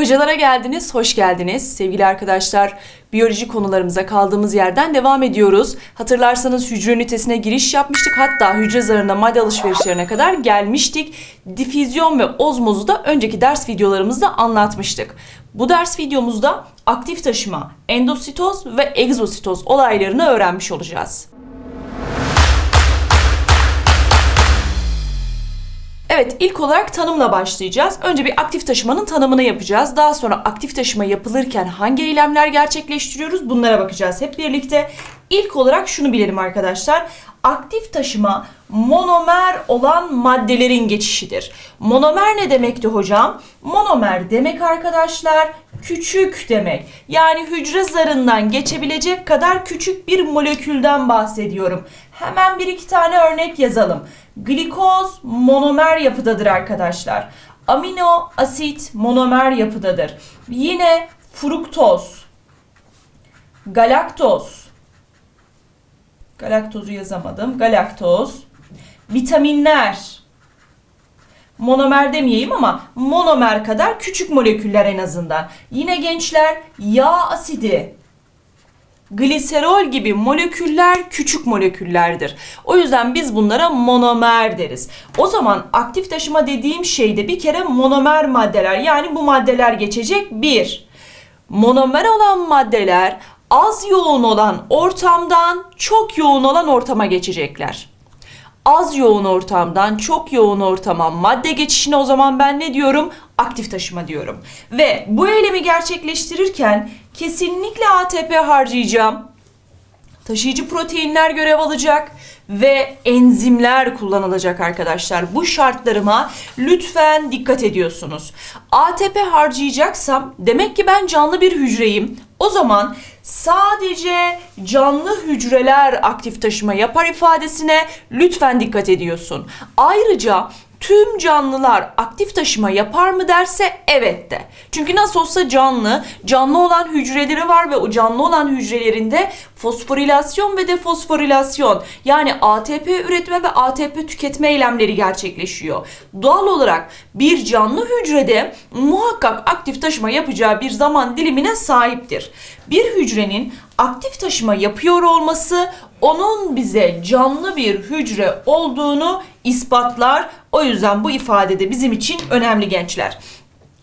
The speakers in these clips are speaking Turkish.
Hocalara geldiniz, hoş geldiniz. Sevgili arkadaşlar, biyoloji konularımıza kaldığımız yerden devam ediyoruz. Hatırlarsanız hücre ünitesine giriş yapmıştık. Hatta hücre zarında madde alışverişlerine kadar gelmiştik. Difüzyon ve ozmozu da önceki ders videolarımızda anlatmıştık. Bu ders videomuzda aktif taşıma, endositoz ve egzositoz olaylarını öğrenmiş olacağız. Evet, ilk olarak tanımla başlayacağız. Önce bir aktif taşımanın tanımını yapacağız. Daha sonra aktif taşıma yapılırken hangi eylemler gerçekleştiriyoruz? Bunlara bakacağız hep birlikte. İlk olarak şunu bilelim arkadaşlar. Aktif taşıma monomer olan maddelerin geçişidir. Monomer ne demekti hocam? Monomer demek arkadaşlar küçük demek. Yani hücre zarından geçebilecek kadar küçük bir molekülden bahsediyorum. Hemen bir iki tane örnek yazalım. Glikoz monomer yapıdadır arkadaşlar. Amino asit monomer yapıdadır. Yine fruktoz, galaktoz, galaktozu yazamadım, galaktoz, vitaminler, monomer demeyeyim ama monomer kadar küçük moleküller en azından. Yine gençler yağ asidi, gliserol gibi moleküller küçük moleküllerdir. O yüzden biz bunlara monomer deriz. O zaman aktif taşıma dediğim şeyde bir kere monomer maddeler yani bu maddeler geçecek. Bir, monomer olan maddeler az yoğun olan ortamdan çok yoğun olan ortama geçecekler az yoğun ortamdan çok yoğun ortama madde geçişine o zaman ben ne diyorum? Aktif taşıma diyorum. Ve bu eylemi gerçekleştirirken kesinlikle ATP harcayacağım. Taşıyıcı proteinler görev alacak ve enzimler kullanılacak arkadaşlar. Bu şartlarıma lütfen dikkat ediyorsunuz. ATP harcayacaksam demek ki ben canlı bir hücreyim. O zaman sadece canlı hücreler aktif taşıma yapar ifadesine lütfen dikkat ediyorsun. Ayrıca tüm canlılar aktif taşıma yapar mı derse evet de. Çünkü nasıl olsa canlı, canlı olan hücreleri var ve o canlı olan hücrelerinde fosforilasyon ve defosforilasyon yani ATP üretme ve ATP tüketme eylemleri gerçekleşiyor. Doğal olarak bir canlı hücrede muhakkak aktif taşıma yapacağı bir zaman dilimine sahiptir. Bir hücrenin aktif taşıma yapıyor olması onun bize canlı bir hücre olduğunu ispatlar. O yüzden bu ifade de bizim için önemli gençler.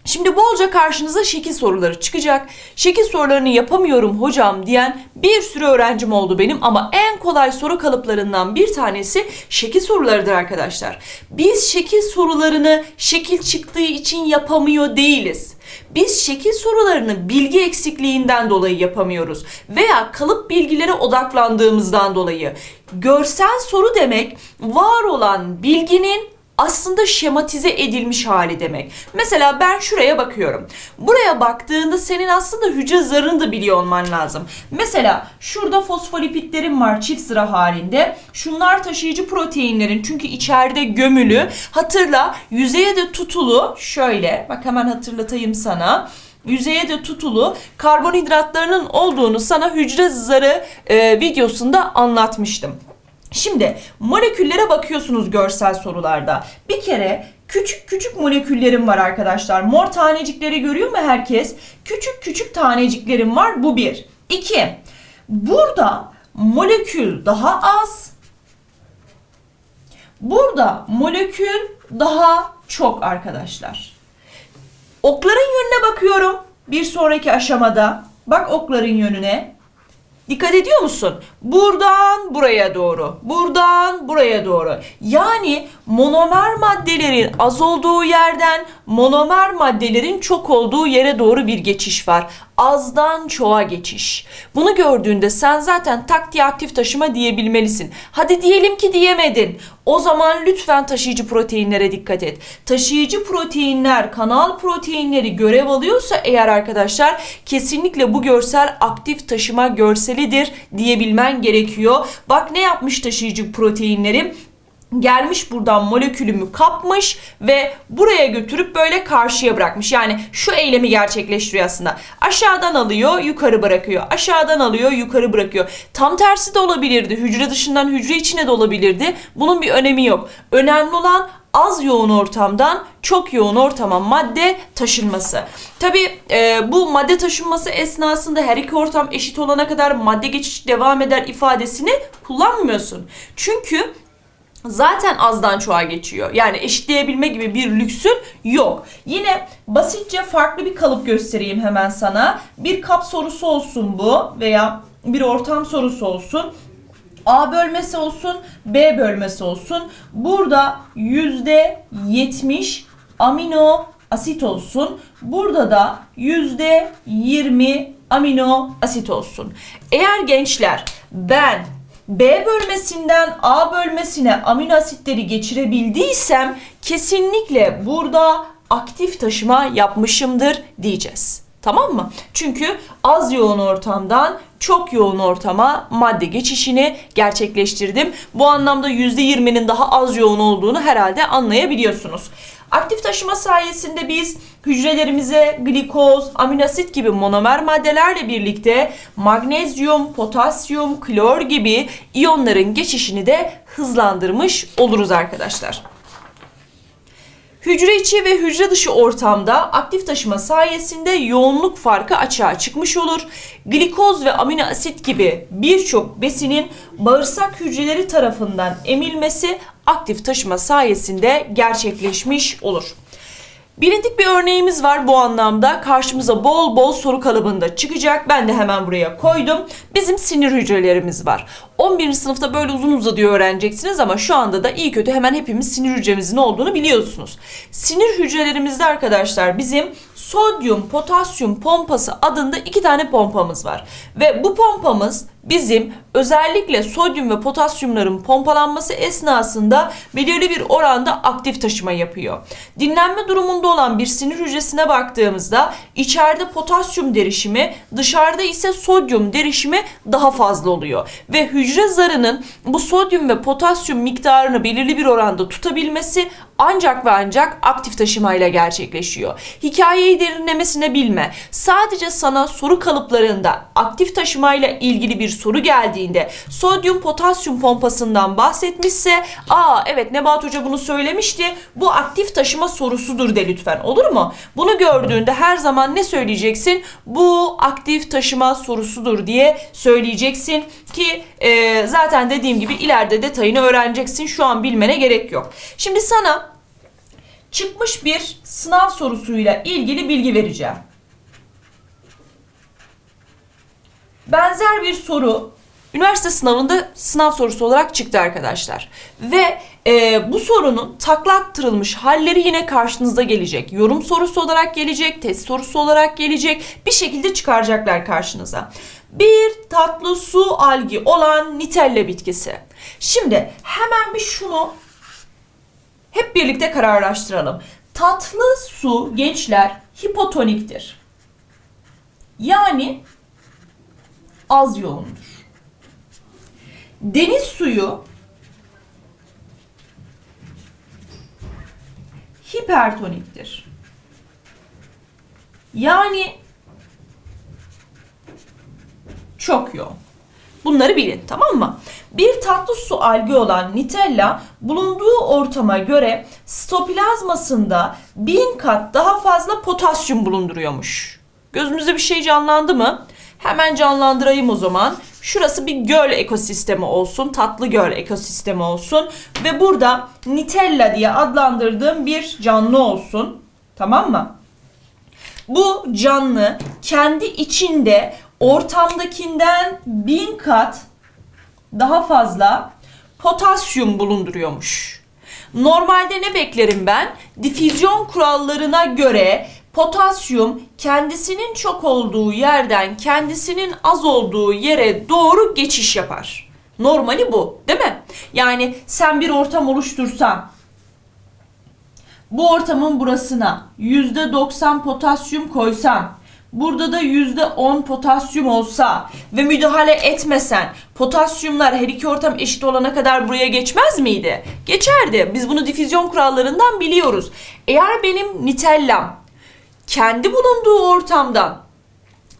Şimdi bolca karşınıza şekil soruları çıkacak. Şekil sorularını yapamıyorum hocam diyen bir sürü öğrencim oldu benim ama en kolay soru kalıplarından bir tanesi şekil sorularıdır arkadaşlar. Biz şekil sorularını şekil çıktığı için yapamıyor değiliz. Biz şekil sorularını bilgi eksikliğinden dolayı yapamıyoruz veya kalıp bilgilere odaklandığımızdan dolayı. Görsel soru demek var olan bilginin aslında şematize edilmiş hali demek. Mesela ben şuraya bakıyorum. Buraya baktığında senin aslında hücre zarını da biliyor olman lazım. Mesela şurada fosfolipitlerim var çift sıra halinde. Şunlar taşıyıcı proteinlerin çünkü içeride gömülü. Hatırla yüzeye de tutulu şöyle bak hemen hatırlatayım sana yüzeye de tutulu karbonhidratlarının olduğunu sana hücre zarı e, videosunda anlatmıştım. Şimdi moleküllere bakıyorsunuz görsel sorularda. Bir kere küçük küçük moleküllerim var arkadaşlar. Mor tanecikleri görüyor mu herkes? Küçük küçük taneciklerim var. Bu bir. İki. Burada molekül daha az. Burada molekül daha çok arkadaşlar. Okların yönüne bakıyorum. Bir sonraki aşamada. Bak okların yönüne. Dikkat ediyor musun? Buradan buraya doğru. Buradan buraya doğru. Yani monomer maddelerin az olduğu yerden monomer maddelerin çok olduğu yere doğru bir geçiş var. Azdan çoğa geçiş. Bunu gördüğünde sen zaten tak diye aktif taşıma diyebilmelisin. Hadi diyelim ki diyemedin. O zaman lütfen taşıyıcı proteinlere dikkat et. Taşıyıcı proteinler, kanal proteinleri görev alıyorsa eğer arkadaşlar kesinlikle bu görsel aktif taşıma görselidir diyebilmen gerekiyor. Bak ne yapmış taşıyıcı proteinlerim? gelmiş buradan molekülümü kapmış ve buraya götürüp böyle karşıya bırakmış. Yani şu eylemi gerçekleştiriyor aslında. Aşağıdan alıyor, yukarı bırakıyor. Aşağıdan alıyor, yukarı bırakıyor. Tam tersi de olabilirdi. Hücre dışından hücre içine de olabilirdi. Bunun bir önemi yok. Önemli olan az yoğun ortamdan çok yoğun ortama madde taşınması. Tabi bu madde taşınması esnasında her iki ortam eşit olana kadar madde geçişi devam eder ifadesini kullanmıyorsun. Çünkü zaten azdan çoğa geçiyor. Yani eşitleyebilme gibi bir lüksün yok. Yine basitçe farklı bir kalıp göstereyim hemen sana. Bir kap sorusu olsun bu veya bir ortam sorusu olsun. A bölmesi olsun, B bölmesi olsun. Burada yüzde 70 amino asit olsun. Burada da yüzde 20 amino asit olsun. Eğer gençler ben B bölmesinden A bölmesine amino asitleri geçirebildiysem kesinlikle burada aktif taşıma yapmışımdır diyeceğiz. Tamam mı? Çünkü az yoğun ortamdan çok yoğun ortama madde geçişini gerçekleştirdim. Bu anlamda %20'nin daha az yoğun olduğunu herhalde anlayabiliyorsunuz. Aktif taşıma sayesinde biz hücrelerimize glikoz, aminoasit gibi monomer maddelerle birlikte magnezyum, potasyum, klor gibi iyonların geçişini de hızlandırmış oluruz arkadaşlar. Hücre içi ve hücre dışı ortamda aktif taşıma sayesinde yoğunluk farkı açığa çıkmış olur. Glikoz ve amino asit gibi birçok besinin bağırsak hücreleri tarafından emilmesi aktif taşıma sayesinde gerçekleşmiş olur. Bilindik bir örneğimiz var bu anlamda. Karşımıza bol bol soru kalıbında çıkacak. Ben de hemen buraya koydum. Bizim sinir hücrelerimiz var. 11. sınıfta böyle uzun uzadığı öğreneceksiniz ama şu anda da iyi kötü hemen hepimiz sinir hücremizin olduğunu biliyorsunuz. Sinir hücrelerimizde arkadaşlar bizim sodyum potasyum pompası adında iki tane pompamız var. Ve bu pompamız bizim özellikle sodyum ve potasyumların pompalanması esnasında belirli bir oranda aktif taşıma yapıyor. Dinlenme durumunda olan bir sinir hücresine baktığımızda içeride potasyum derişimi, dışarıda ise sodyum derişimi daha fazla oluyor. Ve hücre zarının bu sodyum ve potasyum miktarını belirli bir oranda tutabilmesi ancak ve ancak aktif taşımayla gerçekleşiyor. Hikayeyi derinlemesine bilme. Sadece sana soru kalıplarında aktif taşımayla ilgili bir soru geldiğinde sodyum potasyum pompasından bahsetmişse aa evet Nebat Hoca bunu söylemişti bu aktif taşıma sorusudur de lütfen olur mu? Bunu gördüğünde her zaman ne söyleyeceksin? Bu aktif taşıma sorusudur diye söyleyeceksin ki e, zaten dediğim gibi ileride detayını öğreneceksin. Şu an bilmene gerek yok. Şimdi sana çıkmış bir sınav sorusuyla ilgili bilgi vereceğim. Benzer bir soru üniversite sınavında sınav sorusu olarak çıktı arkadaşlar. Ve e, bu sorunun taklattırılmış halleri yine karşınıza gelecek. Yorum sorusu olarak gelecek, test sorusu olarak gelecek. Bir şekilde çıkaracaklar karşınıza. Bir tatlı su algi olan nitelle bitkisi. Şimdi hemen bir şunu hep birlikte kararlaştıralım. Tatlı su gençler hipotoniktir. Yani az yoğundur. Deniz suyu hipertoniktir. Yani çok yoğun. Bunları bilin tamam mı? Bir tatlı su algı olan Nitella bulunduğu ortama göre stoplazmasında bin kat daha fazla potasyum bulunduruyormuş. Gözümüzde bir şey canlandı mı? Hemen canlandırayım o zaman. Şurası bir göl ekosistemi olsun, tatlı göl ekosistemi olsun ve burada Nitella diye adlandırdığım bir canlı olsun. Tamam mı? Bu canlı kendi içinde ortamdakinden bin kat daha fazla potasyum bulunduruyormuş. Normalde ne beklerim ben? Difüzyon kurallarına göre potasyum kendisinin çok olduğu yerden kendisinin az olduğu yere doğru geçiş yapar. Normali bu, değil mi? Yani sen bir ortam oluştursan bu ortamın burasına %90 potasyum koysan burada da %10 potasyum olsa ve müdahale etmesen potasyumlar her iki ortam eşit olana kadar buraya geçmez miydi? Geçerdi. Biz bunu difüzyon kurallarından biliyoruz. Eğer benim nitellam kendi bulunduğu ortamdan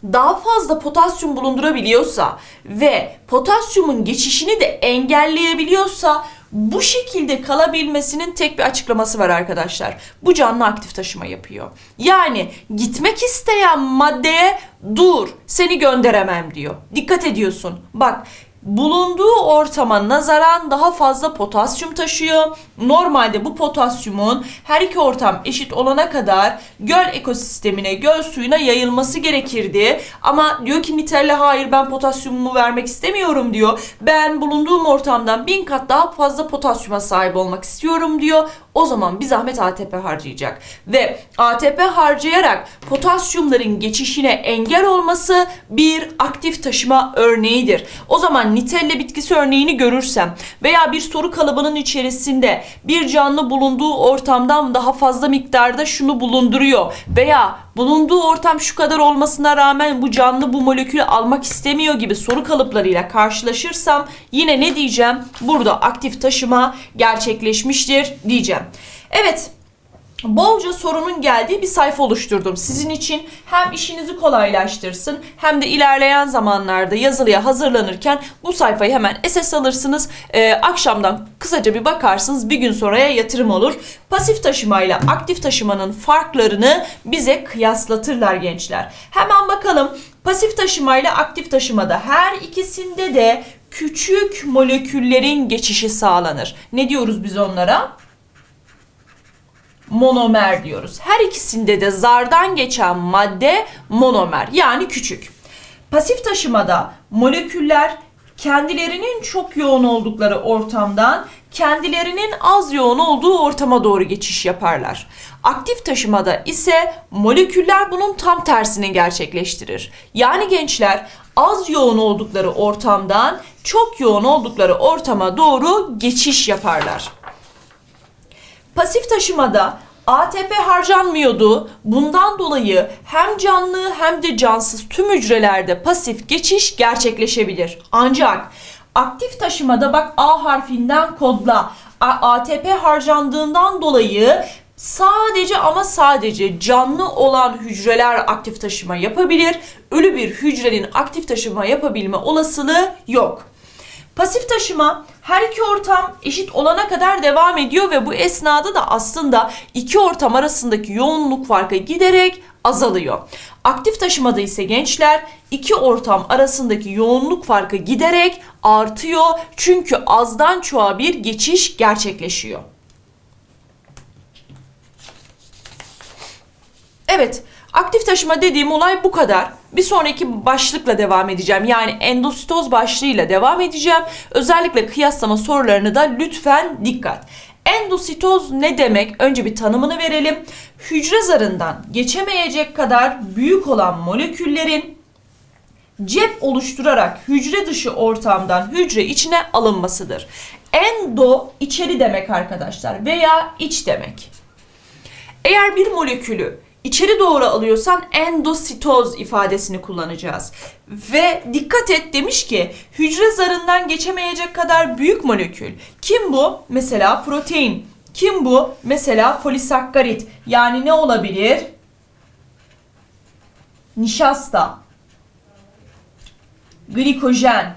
daha fazla potasyum bulundurabiliyorsa ve potasyumun geçişini de engelleyebiliyorsa Bu şekilde kalabilmesinin tek bir açıklaması var arkadaşlar. Bu canlı aktif taşıma yapıyor. Yani gitmek isteyen maddeye dur seni gönderemem diyor. Dikkat ediyorsun. Bak bulunduğu ortama nazaran daha fazla potasyum taşıyor. Normalde bu potasyumun her iki ortam eşit olana kadar göl ekosistemine, göl suyuna yayılması gerekirdi. Ama diyor ki Nitella hayır ben potasyumumu vermek istemiyorum diyor. Ben bulunduğum ortamdan bin kat daha fazla potasyuma sahip olmak istiyorum diyor. O zaman bir zahmet ATP harcayacak. Ve ATP harcayarak potasyumların geçişine engel olması bir aktif taşıma örneğidir. O zaman Nitella bitkisi örneğini görürsem veya bir soru kalıbının içerisinde bir canlı bulunduğu ortamdan daha fazla miktarda şunu bulunduruyor veya bulunduğu ortam şu kadar olmasına rağmen bu canlı bu molekülü almak istemiyor gibi soru kalıplarıyla karşılaşırsam yine ne diyeceğim? Burada aktif taşıma gerçekleşmiştir diyeceğim. Evet, bolca sorunun geldiği bir sayfa oluşturdum sizin için. Hem işinizi kolaylaştırsın hem de ilerleyen zamanlarda yazılıya hazırlanırken bu sayfayı hemen SS alırsınız. Ee, akşamdan kısaca bir bakarsınız bir gün sonraya yatırım olur. Pasif taşımayla aktif taşımanın farklarını bize kıyaslatırlar gençler. Hemen bakalım pasif taşımayla aktif taşımada her ikisinde de küçük moleküllerin geçişi sağlanır. Ne diyoruz biz onlara? Monomer diyoruz. Her ikisinde de zardan geçen madde monomer yani küçük. Pasif taşımada moleküller kendilerinin çok yoğun oldukları ortamdan kendilerinin az yoğun olduğu ortama doğru geçiş yaparlar. Aktif taşımada ise moleküller bunun tam tersini gerçekleştirir. Yani gençler az yoğun oldukları ortamdan çok yoğun oldukları ortama doğru geçiş yaparlar. Pasif taşımada ATP harcanmıyordu. Bundan dolayı hem canlı hem de cansız tüm hücrelerde pasif geçiş gerçekleşebilir. Ancak aktif taşımada bak A harfinden kodla A- ATP harcandığından dolayı sadece ama sadece canlı olan hücreler aktif taşıma yapabilir. Ölü bir hücrenin aktif taşıma yapabilme olasılığı yok. Pasif taşıma her iki ortam eşit olana kadar devam ediyor ve bu esnada da aslında iki ortam arasındaki yoğunluk farkı giderek azalıyor. Aktif taşımada ise gençler iki ortam arasındaki yoğunluk farkı giderek artıyor çünkü azdan çoğa bir geçiş gerçekleşiyor. Evet, aktif taşıma dediğim olay bu kadar. Bir sonraki başlıkla devam edeceğim. Yani endositoz başlığıyla devam edeceğim. Özellikle kıyaslama sorularını da lütfen dikkat. Endositoz ne demek? Önce bir tanımını verelim. Hücre zarından geçemeyecek kadar büyük olan moleküllerin cep oluşturarak hücre dışı ortamdan hücre içine alınmasıdır. Endo içeri demek arkadaşlar veya iç demek. Eğer bir molekülü içeri doğru alıyorsan endositoz ifadesini kullanacağız. Ve dikkat et demiş ki hücre zarından geçemeyecek kadar büyük molekül. Kim bu? Mesela protein. Kim bu? Mesela polisakkarit. Yani ne olabilir? Nişasta. Glikojen.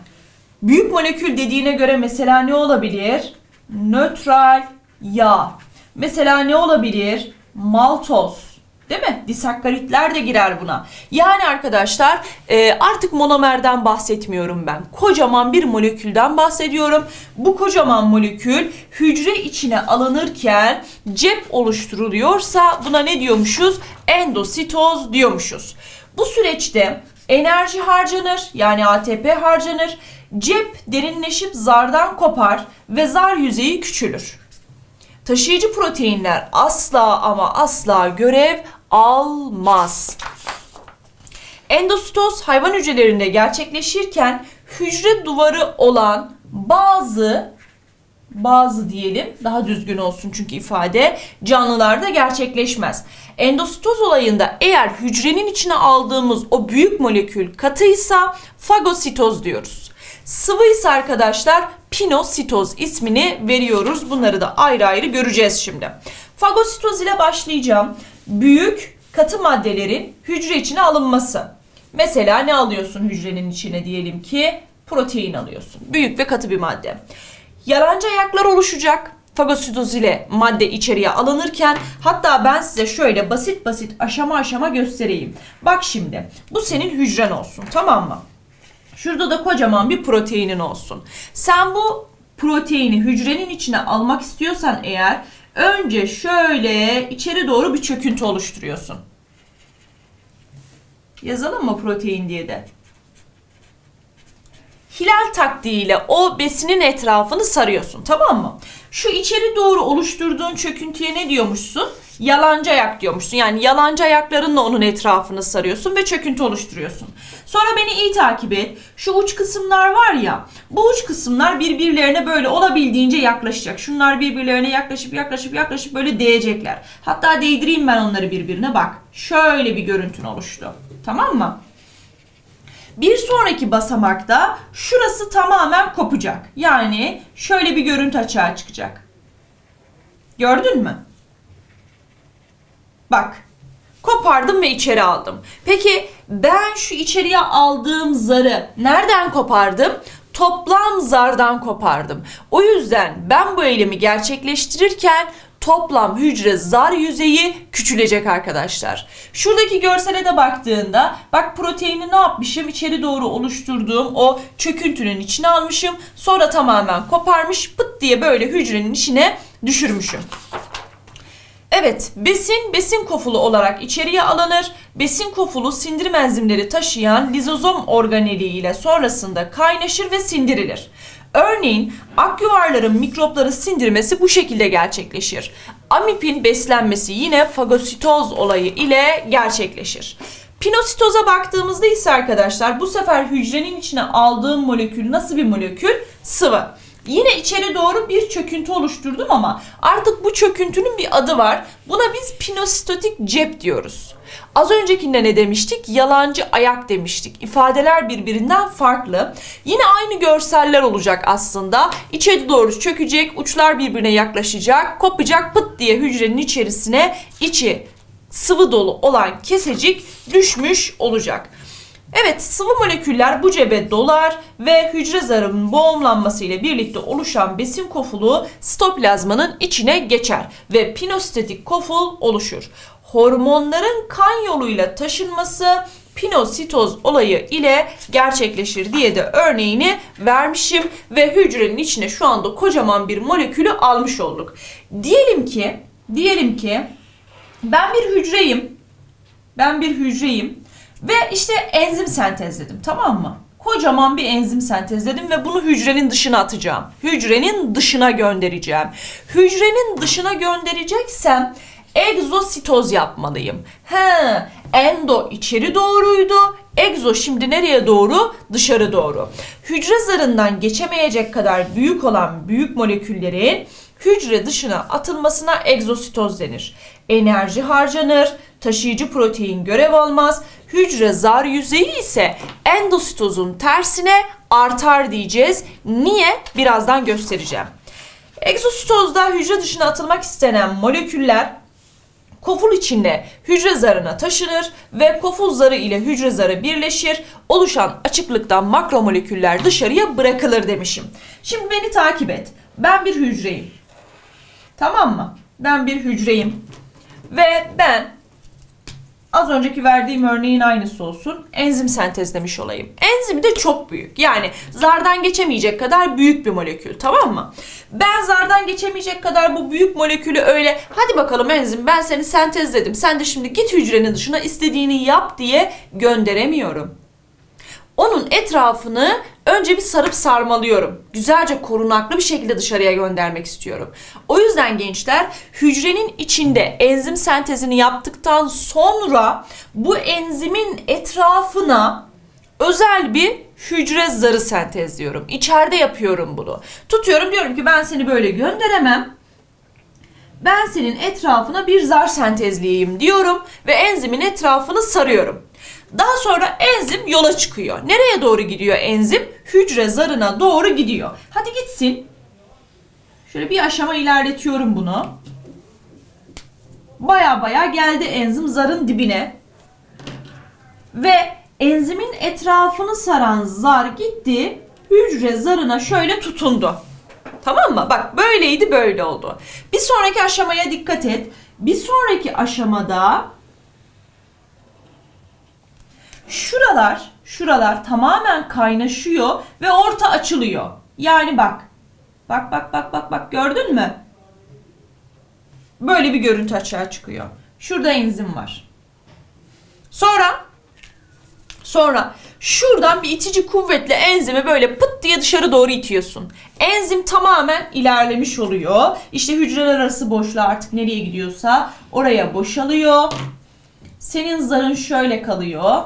Büyük molekül dediğine göre mesela ne olabilir? Nötral yağ. Mesela ne olabilir? Maltoz. Değil mi? Disakkaritler de girer buna. Yani arkadaşlar e, artık monomerden bahsetmiyorum ben. Kocaman bir molekülden bahsediyorum. Bu kocaman molekül hücre içine alınırken cep oluşturuluyorsa buna ne diyormuşuz? Endositoz diyormuşuz. Bu süreçte enerji harcanır yani ATP harcanır. Cep derinleşip zardan kopar ve zar yüzeyi küçülür. Taşıyıcı proteinler asla ama asla görev almaz. Endositoz hayvan hücrelerinde gerçekleşirken hücre duvarı olan bazı bazı diyelim daha düzgün olsun çünkü ifade canlılarda gerçekleşmez. Endositoz olayında eğer hücrenin içine aldığımız o büyük molekül katıysa fagositoz diyoruz. Sıvı ise arkadaşlar pinositoz ismini veriyoruz. Bunları da ayrı ayrı göreceğiz şimdi. Fagositoz ile başlayacağım. Büyük katı maddelerin hücre içine alınması. Mesela ne alıyorsun hücrenin içine diyelim ki protein alıyorsun. Büyük ve katı bir madde. Yalancı ayaklar oluşacak. Fagositoz ile madde içeriye alınırken hatta ben size şöyle basit basit aşama aşama göstereyim. Bak şimdi bu senin hücren olsun tamam mı? Şurada da kocaman bir proteinin olsun. Sen bu proteini hücrenin içine almak istiyorsan eğer önce şöyle içeri doğru bir çöküntü oluşturuyorsun. Yazalım mı protein diye de? Hilal taktiğiyle o besinin etrafını sarıyorsun tamam mı? Şu içeri doğru oluşturduğun çöküntüye ne diyormuşsun? Yalancı ayak diyormuşsun. Yani yalancı ayaklarınla onun etrafını sarıyorsun ve çöküntü oluşturuyorsun. Sonra beni iyi takip et. Şu uç kısımlar var ya. Bu uç kısımlar birbirlerine böyle olabildiğince yaklaşacak. Şunlar birbirlerine yaklaşıp yaklaşıp yaklaşıp böyle değecekler. Hatta değdireyim ben onları birbirine bak. Şöyle bir görüntün oluştu. Tamam mı? Bir sonraki basamakta şurası tamamen kopacak. Yani şöyle bir görüntü açığa çıkacak. Gördün mü? Bak. Kopardım ve içeri aldım. Peki ben şu içeriye aldığım zarı nereden kopardım? Toplam zardan kopardım. O yüzden ben bu eylemi gerçekleştirirken toplam hücre zar yüzeyi küçülecek arkadaşlar. Şuradaki görsele de baktığında bak proteini ne yapmışım? İçeri doğru oluşturduğum o çöküntünün içine almışım. Sonra tamamen koparmış pıt diye böyle hücrenin içine düşürmüşüm. Evet, besin besin kofulu olarak içeriye alınır. Besin kofulu sindirim enzimleri taşıyan lizozom organeli ile sonrasında kaynaşır ve sindirilir. Örneğin akyuvarların mikropları sindirmesi bu şekilde gerçekleşir. Amipin beslenmesi yine fagositoz olayı ile gerçekleşir. Pinositoza baktığımızda ise arkadaşlar bu sefer hücrenin içine aldığım molekül nasıl bir molekül? Sıvı. Yine içeri doğru bir çöküntü oluşturdum ama artık bu çöküntünün bir adı var. Buna biz pinositotik cep diyoruz. Az öncekinde ne demiştik? Yalancı ayak demiştik. İfadeler birbirinden farklı. Yine aynı görseller olacak aslında. İçeri doğru çökecek, uçlar birbirine yaklaşacak, kopacak pıt diye hücrenin içerisine içi sıvı dolu olan kesecik düşmüş olacak. Evet sıvı moleküller bu cebe dolar ve hücre zarının boğumlanması ile birlikte oluşan besin kofulu sitoplazmanın içine geçer ve pinostetik koful oluşur. Hormonların kan yoluyla taşınması pinositoz olayı ile gerçekleşir diye de örneğini vermişim ve hücrenin içine şu anda kocaman bir molekülü almış olduk. Diyelim ki diyelim ki ben bir hücreyim. Ben bir hücreyim ve işte enzim sentezledim tamam mı? Kocaman bir enzim sentezledim ve bunu hücrenin dışına atacağım. Hücrenin dışına göndereceğim. Hücrenin dışına göndereceksem egzositoz yapmalıyım. He, endo içeri doğruydu. Egzo şimdi nereye doğru? Dışarı doğru. Hücre zarından geçemeyecek kadar büyük olan büyük moleküllerin hücre dışına atılmasına egzositoz denir. Enerji harcanır, taşıyıcı protein görev almaz, hücre zar yüzeyi ise endositozun tersine artar diyeceğiz. Niye? Birazdan göstereceğim. Egzositozda hücre dışına atılmak istenen moleküller koful içinde hücre zarına taşınır ve koful zarı ile hücre zarı birleşir. Oluşan açıklıktan makromoleküller dışarıya bırakılır demişim. Şimdi beni takip et. Ben bir hücreyim. Tamam mı? Ben bir hücreyim. Ve ben az önceki verdiğim örneğin aynısı olsun. Enzim sentezlemiş olayım. Enzim de çok büyük. Yani zardan geçemeyecek kadar büyük bir molekül. Tamam mı? Ben zardan geçemeyecek kadar bu büyük molekülü öyle hadi bakalım enzim ben seni sentezledim. Sen de şimdi git hücrenin dışına istediğini yap diye gönderemiyorum. Onun etrafını önce bir sarıp sarmalıyorum. Güzelce korunaklı bir şekilde dışarıya göndermek istiyorum. O yüzden gençler hücrenin içinde enzim sentezini yaptıktan sonra bu enzimin etrafına özel bir hücre zarı sentezliyorum. İçeride yapıyorum bunu. Tutuyorum diyorum ki ben seni böyle gönderemem. Ben senin etrafına bir zar sentezleyeyim diyorum ve enzimin etrafını sarıyorum. Daha sonra enzim yola çıkıyor. Nereye doğru gidiyor enzim? Hücre zarına doğru gidiyor. Hadi gitsin. Şöyle bir aşama ilerletiyorum bunu. Baya baya geldi enzim zarın dibine. Ve enzimin etrafını saran zar gitti. Hücre zarına şöyle tutundu. Tamam mı? Bak böyleydi böyle oldu. Bir sonraki aşamaya dikkat et. Bir sonraki aşamada şuralar, şuralar tamamen kaynaşıyor ve orta açılıyor. Yani bak. Bak bak bak bak bak gördün mü? Böyle bir görüntü açığa çıkıyor. Şurada enzim var. Sonra sonra şuradan bir itici kuvvetle enzimi böyle pıt diye dışarı doğru itiyorsun. Enzim tamamen ilerlemiş oluyor. İşte hücreler arası boşluğa artık nereye gidiyorsa oraya boşalıyor. Senin zarın şöyle kalıyor.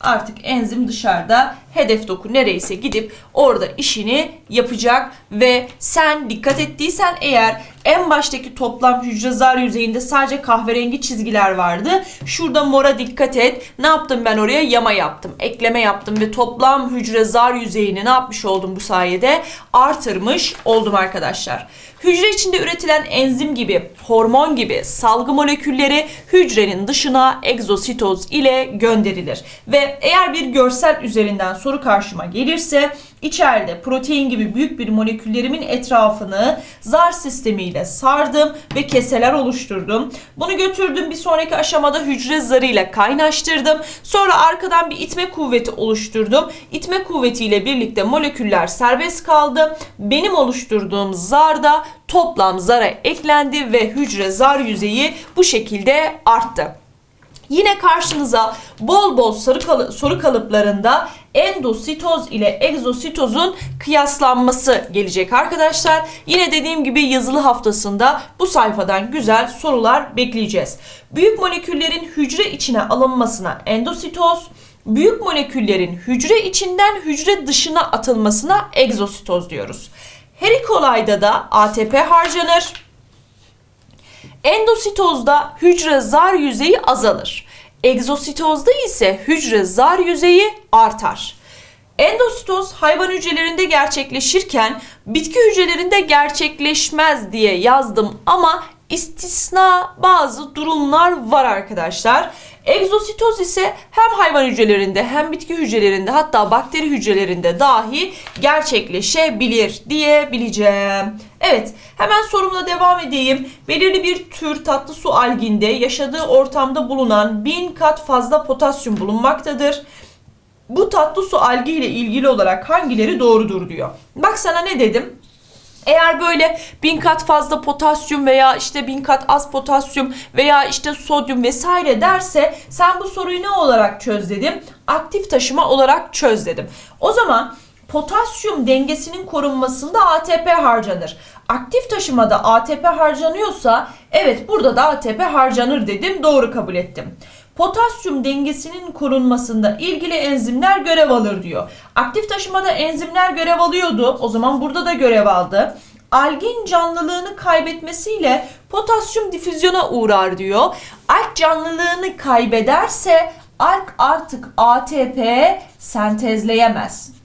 Artık enzim dışarıda hedef doku nereyse gidip orada işini yapacak ve sen dikkat ettiysen eğer en baştaki toplam hücre zar yüzeyinde sadece kahverengi çizgiler vardı. Şurada mora dikkat et. Ne yaptım ben oraya? Yama yaptım. Ekleme yaptım ve toplam hücre zar yüzeyini ne yapmış oldum bu sayede? Artırmış oldum arkadaşlar. Hücre içinde üretilen enzim gibi, hormon gibi salgı molekülleri hücrenin dışına egzositoz ile gönderilir. Ve eğer bir görsel üzerinden soru karşıma gelirse içeride protein gibi büyük bir moleküllerimin etrafını zar sistemiyle sardım ve keseler oluşturdum. Bunu götürdüm bir sonraki aşamada hücre zarıyla kaynaştırdım. Sonra arkadan bir itme kuvveti oluşturdum. İtme kuvvetiyle birlikte moleküller serbest kaldı. Benim oluşturduğum zarda toplam zara eklendi ve hücre zar yüzeyi bu şekilde arttı. Yine karşınıza bol bol soru, kalı- soru kalıplarında endositoz ile egzositozun kıyaslanması gelecek arkadaşlar. Yine dediğim gibi yazılı haftasında bu sayfadan güzel sorular bekleyeceğiz. Büyük moleküllerin hücre içine alınmasına endositoz, büyük moleküllerin hücre içinden hücre dışına atılmasına egzositoz diyoruz. Her iki olayda da ATP harcanır. Endositozda hücre zar yüzeyi azalır. Egzositozda ise hücre zar yüzeyi artar. Endositoz hayvan hücrelerinde gerçekleşirken bitki hücrelerinde gerçekleşmez diye yazdım ama istisna bazı durumlar var arkadaşlar. Egzositoz ise hem hayvan hücrelerinde hem bitki hücrelerinde hatta bakteri hücrelerinde dahi gerçekleşebilir diyebileceğim. Evet hemen sorumla devam edeyim. Belirli bir tür tatlı su alginde yaşadığı ortamda bulunan bin kat fazla potasyum bulunmaktadır. Bu tatlı su algi ile ilgili olarak hangileri doğrudur diyor. Bak sana ne dedim? Eğer böyle bin kat fazla potasyum veya işte bin kat az potasyum veya işte sodyum vesaire derse sen bu soruyu ne olarak çöz dedim? Aktif taşıma olarak çöz dedim. O zaman potasyum dengesinin korunmasında ATP harcanır. Aktif taşımada ATP harcanıyorsa evet burada da ATP harcanır dedim. Doğru kabul ettim. Potasyum dengesinin korunmasında ilgili enzimler görev alır diyor. Aktif taşımada enzimler görev alıyordu. O zaman burada da görev aldı. Algin canlılığını kaybetmesiyle potasyum difüzyona uğrar diyor. Alg canlılığını kaybederse alg artık ATP sentezleyemez.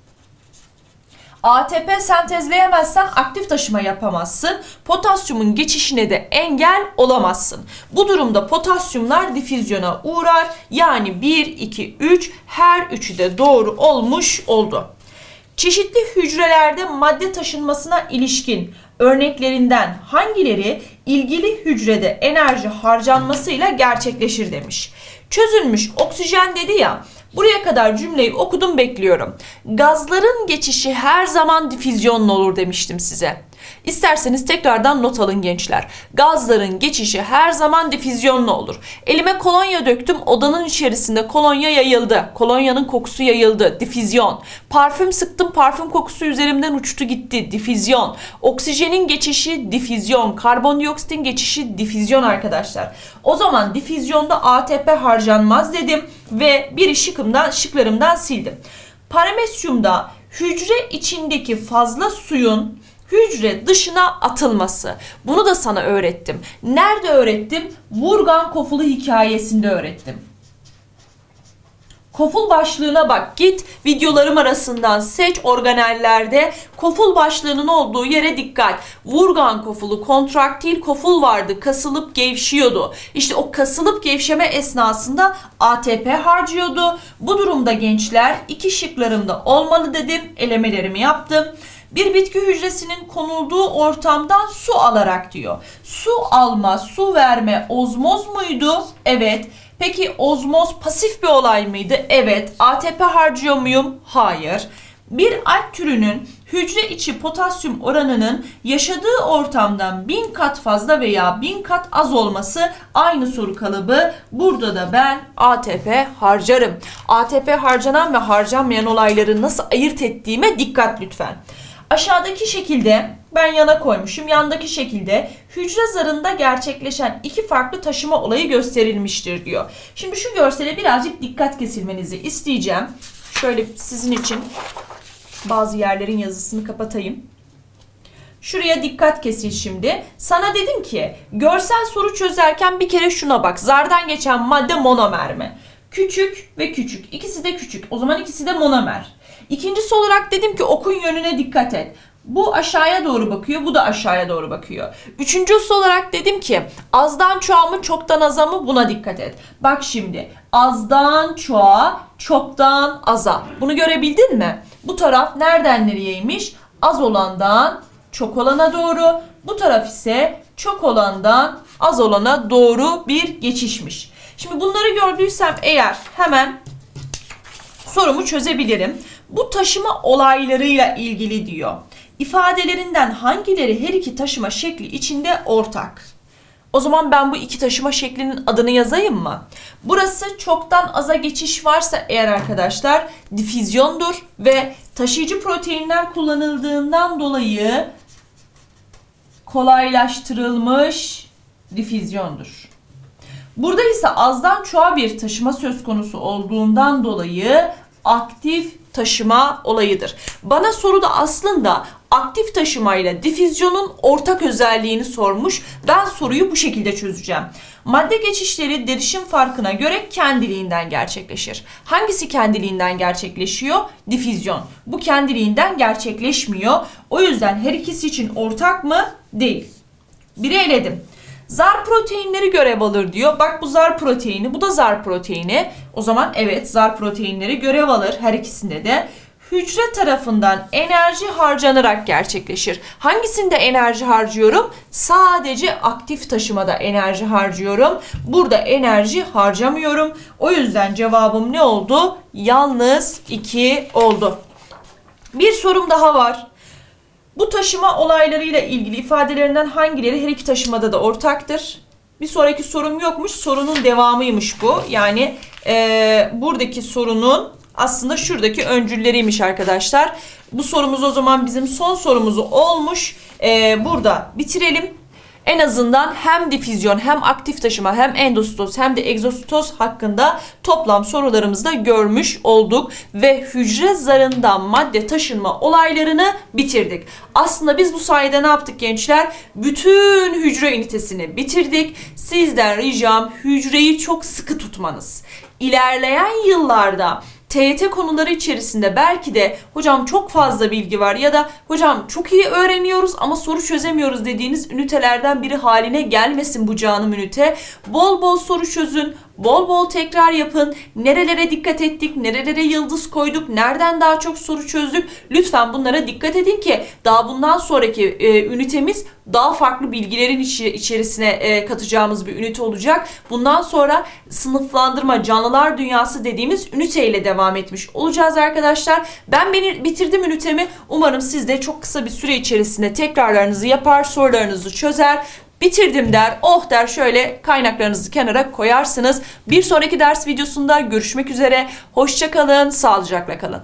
ATP sentezleyemezsen aktif taşıma yapamazsın. Potasyumun geçişine de engel olamazsın. Bu durumda potasyumlar difüzyona uğrar. Yani 1, 2, 3 her üçü de doğru olmuş oldu. Çeşitli hücrelerde madde taşınmasına ilişkin örneklerinden hangileri ilgili hücrede enerji harcanmasıyla gerçekleşir demiş. Çözülmüş oksijen dedi ya Buraya kadar cümleyi okudum bekliyorum. Gazların geçişi her zaman difüzyonla olur demiştim size. İsterseniz tekrardan not alın gençler. Gazların geçişi her zaman difüzyonla olur. Elime kolonya döktüm, odanın içerisinde kolonya yayıldı. Kolonyanın kokusu yayıldı, difüzyon. Parfüm sıktım, parfüm kokusu üzerimden uçtu gitti, difüzyon. Oksijenin geçişi difüzyon, karbondioksitin geçişi difüzyon arkadaşlar. O zaman difüzyonda ATP harcanmaz dedim ve bir şıkımdan, şıklarımdan sildim. Paramesyumda hücre içindeki fazla suyun hücre dışına atılması. Bunu da sana öğrettim. Nerede öğrettim? Vurgan Kofulu hikayesinde öğrettim. Koful başlığına bak git videolarım arasından seç organellerde koful başlığının olduğu yere dikkat. Vurgan kofulu kontraktil koful vardı kasılıp gevşiyordu. İşte o kasılıp gevşeme esnasında ATP harcıyordu. Bu durumda gençler iki şıklarımda olmalı dedim elemelerimi yaptım. Bir bitki hücresinin konulduğu ortamdan su alarak diyor. Su alma, su verme ozmoz muydu? Evet. Peki ozmoz pasif bir olay mıydı? Evet. ATP harcıyor muyum? Hayır. Bir alg türünün hücre içi potasyum oranının yaşadığı ortamdan bin kat fazla veya bin kat az olması aynı soru kalıbı. Burada da ben ATP harcarım. ATP harcanan ve harcanmayan olayları nasıl ayırt ettiğime dikkat lütfen. Aşağıdaki şekilde ben yana koymuşum. Yandaki şekilde hücre zarında gerçekleşen iki farklı taşıma olayı gösterilmiştir diyor. Şimdi şu görsele birazcık dikkat kesilmenizi isteyeceğim. Şöyle sizin için bazı yerlerin yazısını kapatayım. Şuraya dikkat kesil şimdi. Sana dedim ki görsel soru çözerken bir kere şuna bak. Zardan geçen madde monomer mi? Küçük ve küçük. İkisi de küçük. O zaman ikisi de monomer. İkincisi olarak dedim ki okun yönüne dikkat et. Bu aşağıya doğru bakıyor, bu da aşağıya doğru bakıyor. Üçüncüsü olarak dedim ki azdan çoğa mı çoktan aza mı buna dikkat et. Bak şimdi azdan çoğa, çoktan aza. Bunu görebildin mi? Bu taraf nereden nereyeymiş? Az olandan çok olana doğru. Bu taraf ise çok olandan az olana doğru bir geçişmiş. Şimdi bunları gördüysem eğer hemen sorumu çözebilirim. Bu taşıma olaylarıyla ilgili diyor. İfadelerinden hangileri her iki taşıma şekli içinde ortak? O zaman ben bu iki taşıma şeklinin adını yazayım mı? Burası çoktan aza geçiş varsa eğer arkadaşlar difüzyondur ve taşıyıcı proteinler kullanıldığından dolayı kolaylaştırılmış difüzyondur. Burada ise azdan çoğa bir taşıma söz konusu olduğundan dolayı aktif taşıma olayıdır. Bana soruda aslında aktif taşımayla difüzyonun ortak özelliğini sormuş. Ben soruyu bu şekilde çözeceğim. Madde geçişleri derişim farkına göre kendiliğinden gerçekleşir. Hangisi kendiliğinden gerçekleşiyor? Difüzyon. Bu kendiliğinden gerçekleşmiyor. O yüzden her ikisi için ortak mı? Değil. Biri eledim. Zar proteinleri görev alır diyor. Bak bu zar proteini, bu da zar proteini. O zaman evet zar proteinleri görev alır her ikisinde de. Hücre tarafından enerji harcanarak gerçekleşir. Hangisinde enerji harcıyorum? Sadece aktif taşımada enerji harcıyorum. Burada enerji harcamıyorum. O yüzden cevabım ne oldu? Yalnız 2 oldu. Bir sorum daha var. Bu taşıma olaylarıyla ilgili ifadelerinden hangileri her iki taşımada da ortaktır? Bir sonraki sorum yokmuş. Sorunun devamıymış bu. Yani eee, buradaki sorunun aslında şuradaki öncülleriymiş arkadaşlar. Bu sorumuz o zaman bizim son sorumuzu olmuş. Eee, burada bitirelim. En azından hem difüzyon hem aktif taşıma hem endostoz hem de egzostoz hakkında toplam sorularımızda görmüş olduk ve hücre zarından madde taşınma olaylarını bitirdik. Aslında biz bu sayede ne yaptık gençler? Bütün hücre ünitesini bitirdik. Sizden ricam hücreyi çok sıkı tutmanız. İlerleyen yıllarda TYT konuları içerisinde belki de hocam çok fazla bilgi var ya da hocam çok iyi öğreniyoruz ama soru çözemiyoruz dediğiniz ünitelerden biri haline gelmesin bu canım ünite. Bol bol soru çözün, bol bol tekrar yapın. Nerelere dikkat ettik, nerelere yıldız koyduk, nereden daha çok soru çözdük. Lütfen bunlara dikkat edin ki daha bundan sonraki e, ünitemiz daha farklı bilgilerin içi, içerisine e, katacağımız bir ünite olacak. Bundan sonra sınıflandırma, canlılar dünyası dediğimiz üniteyle devam etmiş olacağız arkadaşlar. Ben beni bitirdim ünitemi. Umarım siz de çok kısa bir süre içerisinde tekrarlarınızı yapar, sorularınızı çözer. Bitirdim der, oh der şöyle kaynaklarınızı kenara koyarsınız. Bir sonraki ders videosunda görüşmek üzere. Hoşçakalın, sağlıcakla kalın.